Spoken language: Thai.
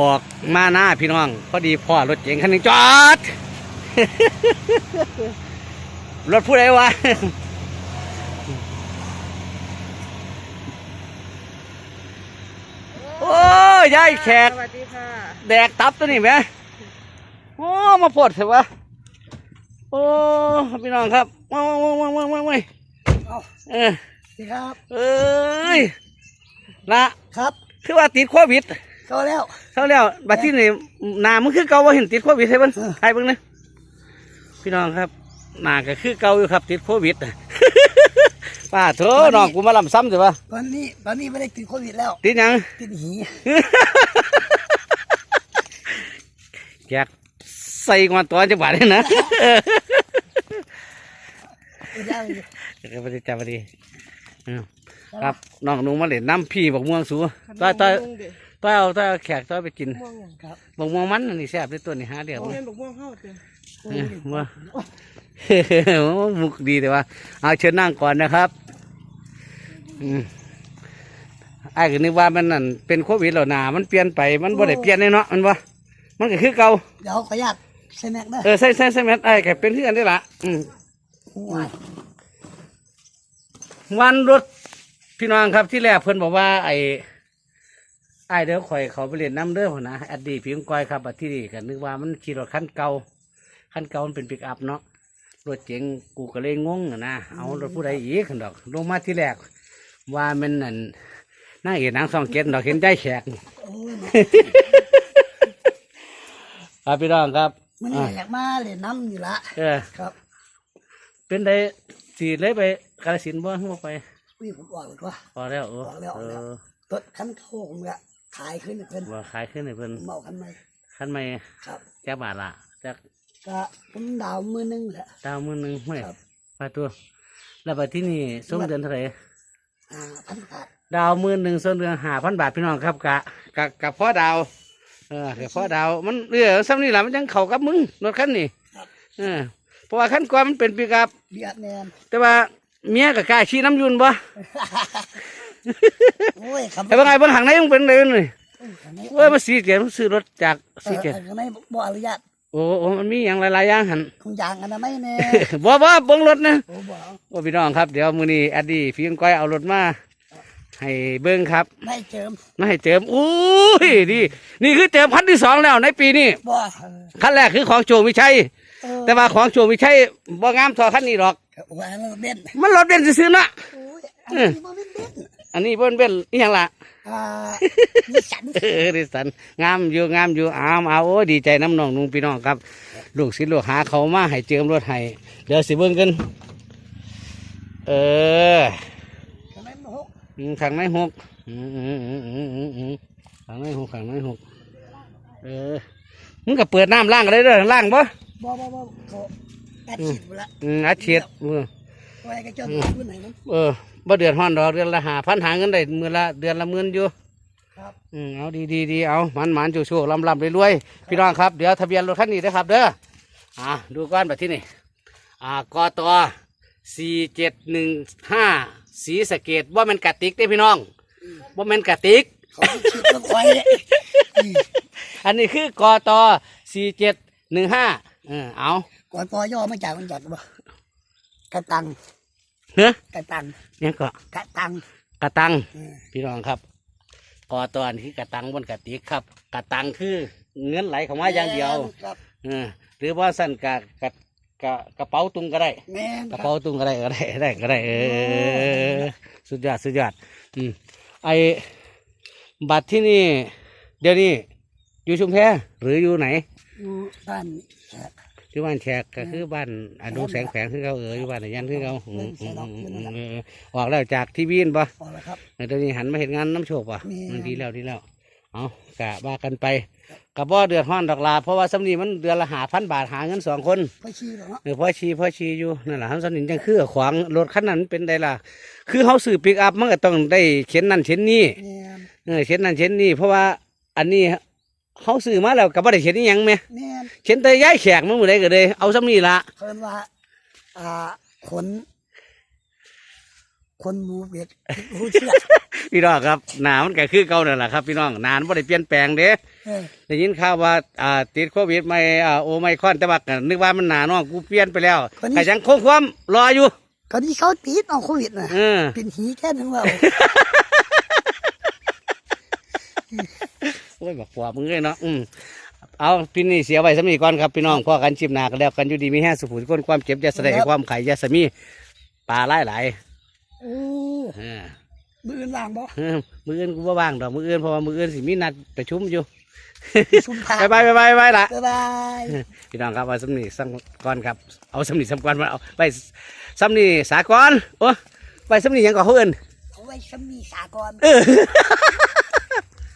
ออกมาหน้าพี่น้อง พอดีพ่อรถเก๋งคันนึงจอด รถพูดอะไรวะโอ้ยายแขกแดกตับตัวนี้ไหมโอ้มาปวดเถอะวะโอ้พี่น้องครับว้าวว้าวว้าวว้าวเออสวัสดีครับ เอ้ยละครับ คือว่าติดโควิด เก่าแล้วเท่าแล้วบัดที่นี่หน้ามันคือเก่าว่าเห็นติดโควิดใช่ปะใครเบิ่งนะพี่น้องครับหนาก็คือเก่าอยู่ครับ ติดโควิดป้าเธอน้องกูมาลำซ้ำสิวะตอนนี้ตอนนี้ไม่ได้ติดโควิดแล้ว ติดยัง ติดหียากใส่งอนตัวจะบาดเลยนะไจ้เลยดี๋ปจับไปดีครับน้องนุ่งมาเล่นน้ำพี่บอกม่วงสูต้อยต้อย ต้อยเอาต้อยาแขกต้อยไปกินม่วม่างมันนี่แซ่บด้วยตัวนี่ฮะเดี๋ยวบ่กม่วงเข้าเต็มว่า มุกดีแต่ว่าเอาเชิญนั่งก่อนนะครับอไอ้คือนึกว่ามันนั่นเป็นโควิดแล้วนามันเปลี่ยนไปมันบ่ได้เปลี่ยนเลยนาะมันว่ามันก็คือเก่าเดี๋ยวขออนุญาตเซนแนกได้เออใส่ใส่ใส่แมสไอ้แก็เป็นเพื่อนได้ละอืมวันรถพี่น้องครับที่แรกเพื่อนบอกว่าไอ้ ไอ้เด้อข่อยเขาไปเรียนน้ำเด้อหัวนะอดีตผิวก้อยครับอัที่นี่กันนึกว่ามันขี่รถขั้นเก่าขั้นเก่ามันเป็นปิกอัพเนาะรถเจ๋งกูก็เลยงงนะเอารถผู้ใดอีกันดอกลงมาที่แรก ว่ามันนั่นนั่งเอกนางซองเกตดอกเห็นได้แขกครับพี่รองครับมันอยากมาเรียนน้ำอยู่ละเออครับ เป็นได้สีเลยไปกาลสินบ่ขึ้ดไปวิ่งผมออกแล้วออกแล้วออกแล้วรถขั้นเข้าผมละ ขายขึ้นให้เพิ่นว่าขายขึ้นให้เพิ่นเมาขันไหม่คันไหม่ครับจักบาทละจักก็ผมดาวมือหนึ่งแหละดาวมือหนึ่งไหมครับลาตัว แล้วไปที่นี่ส่งเดือนเท่าไหร่ห้าพันบาทดาวมือหนึ่งส่งเดือนห้าพันบาทพี่น้องครับกะกะกะพ่อดาวเออกะพ่อดาวมันเรือซ้ำนี่แหละมันยังเข่ากับมึงรถขั้นนี้เออเพราะว่าขั้นกว่ามันเป็นปีกับเบียดแนนแต่ว่าเมียกับกายชี้น้ำยุนบ่ เอ้ยครับแต่ว่าไงบนหางไหนมังเป็นเลยนี่เฮ้ยมาสีเกียซื้อรถจากสีเกียรไม่บ่อนุญาตโอ้โอมันมีอย่างหลายๆอย่างหันของอย่างอันนั้นไม่แน่บ่บ่เบิ้งรถนะโอ้พี่น้องครับเดี๋ยวมือนี้อดีพี่ก้อยเอารถมาให้เบิ้งครับไม่เจิมไม่เจิมอู้ยนี่นี่คือเจิมพันที่สองแล้วในปีนี้ขั้นแรกคือของโจวิชัยแต่ว่าของโจวิชัยบ่งามทอขั้นนี้หรอกมันรถเบนซ์มันรถเบนซ์ซื้อนะ อันนี้บ่เนเบ็ดนเบิ้นนี่ยังละอ่านิสันดิสันงามอยู่งามอยู่อ้ามเอาดีใจน้ำน้องนุ่งพี่น้องครับลูกศิษย์ลูกหาเขามาให้เจิมรถให้เดี๋ยวสิเบิ้งกันเออขัางในหกขัางในหกขัางในหกข้างในหกเออมึงก็เปิดน้ำล่างอะไรเด้อล่างปะบ่บ่บ่เขาอัดฉีดละอืมอัดฉีดเออ เออบ่เดือดห้อนดอกเดือนละหาพันหาเงินได้เมื่อละเดือนละหมื่นอยู่ครับอืมเอาดีดีดีเอามันหมันจู่ชูลำลำรวยๆพี่น้องครับเดี๋ยวทะเบียนรถคันนี้นะครับ เด้ออ่าดูก้อนแบบที่นี่อ่ากอตอสี่เจ็ดหนึ่งห้าสีสะเกตว่ามันกระติกได้พี่น้องว่ามันกระติกอันนี้คือกอตอสี่เจ็ดหนึ่งห้าเออเอากอตอย่อไมาจากมันจัดบ่กระตัง เนื้อกระตังเนี่ยก็กระตังกระตังพี่น้องครับกอตอนที่กระตังบนกระติกครับ กระตังคือเงินไหลเข้ว่าอย่างเดียวหรือว่าสั่นกะกะกระเป๋าตุงก็ได้กระเป๋าตุงก็ได้ก็ได้ได้ก็ได้ เออสุดยอดสุดยอดไอบัตรที่นี่ เดี๋ยวนี้อยู่ชุมแพหรืออยู่ไหนอยู่บ้าน คือบ้านแชกก็คือบ้านอนุแสงแขงขึ้นเขาเอออยู่บ้านอยันขึ้นเขาออกแล้วจากที่วีนปะพอแล้วครับ เดี๋นี้หันมาเห็นงานน้ำโชคปะมันดีแล้วดีแล้ว เอากะว่ากันไปกะบ่เดือดห้อนดอกลาเพราะว่าสำนีมันเดือนละหาพันบาทหาเงินสองคน ไปขี้เนาะ เออพ่อชีพ่อชีอยู่นั่นแหละฮัมสันีจังคือขวางรถคันนั้นเป็นไดล่ะ คือเขาสื่อปิกอัพมันก็ต้องได้เช็นนั่นเช็นนี่แม่นเออเข็นนั่นเช็นนี่เพราะว่าอันนี้ เขาซื้อมาแล้วกับบ่ได้เขีนนี่ยังไหมแม่นเขีนแต่ย้ายแขกมันมือไดก็เลยเอาซ้ำนี่ละเพิ่นว่อ่าขนขนหมูเป็ดรู้เชื่อพี่น้องครับหนามันก็คือเก่านั่นแหละครับพี่น้องหนานบ่ได้เปลี่ยนแปลงเด้ออได้ยินข่าวว่าอ่าติดโควิดไม่อ่าโอไมครอนแต่ว่าก็นึกว่ามันหนาน้องกูเปลี่ยนไปแล้วแต่ยังคงความรออยู่ คนที่เขาติดเอาโควิดน่ะเป็นหีแค่นั้นว่า โอ้ยบอกขวามึงเลยเนาะอืมเอาพี่นี่เสียไว้สำนีก่อนครับพี่น้องพ่อกันชิมนากันแล้วกันอยู่ดีมีแห้งสุขุมก้นความเจ็บจะแสดงความไข่ยาสมีปลาหลายหลายโอ้มืออื่นล่างบ่มืออื่นกูว่าว่างดอกมืออื่นเพราะว่ามืออื่นสิมีนัดประชุมอยู่ชุมพาบายบายบายบายบายละบายพี่น้องครับเอาสำนีสังก่อนครับเอาสำนีสำก่อนมาเอาไปสำนีสากรโอ้ไปสำนียังก่อนเขาเอินเอาไว้สมีสากรเออ